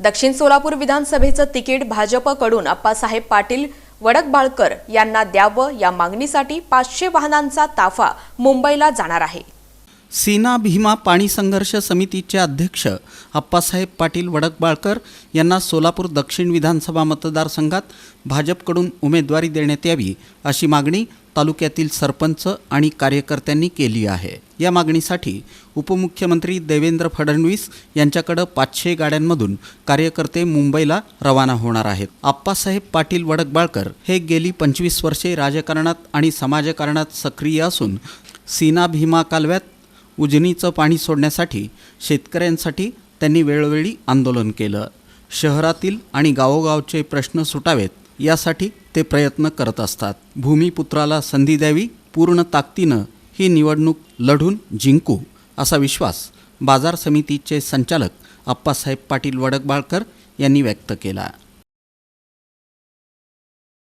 दक्षिण सोलापूर विधानसभेचं तिकीट भाजपकडून अप्पासाहेब पाटील वडकबाळकर यांना द्यावं या मागणीसाठी पाचशे वाहनांचा ताफा मुंबईला जाणार आहे. सीना भीमा पाणी संघर्ष समितीचे अध्यक्ष अप्पासाहेब पाटील वडकबाळकर यांना सोलापूर दक्षिण विधानसभा मतदारसंघात भाजपकडून उमेदवारी देण्यात यावी अशी मागणी तालुक्यातील सरपंच आणि कार्यकर्त्यांनी केली आहे. या मागणीसाठी उपमुख्यमंत्री देवेंद्र फडणवीस यांच्याकडं पाचशे गाड्यांमधून कार्यकर्ते मुंबईला रवाना होणार आहेत. आप्पासाहेब पाटील वडकबाळकर हे गेली पंचवीस वर्षे राजकारणात आणि समाजकारणात सक्रिय असून सीना भीमा कालव्यात उजनीचं पाणी सोडण्यासाठी शेतकऱ्यांसाठी त्यांनी वेळोवेळी आंदोलन केलं. शहरातील आणि गावोगावचे प्रश्न सुटावेत यासाठी ते प्रयत्न करत असतात. भूमिपुत्राला संधी द्यावी पूर्ण ताकदीनं ही निवडणूक लढून जिंकू असा विश्वास बाजार समितीचे संचालक अप्पासाहेब पाटील वडकबाळकर यांनी व्यक्त केला.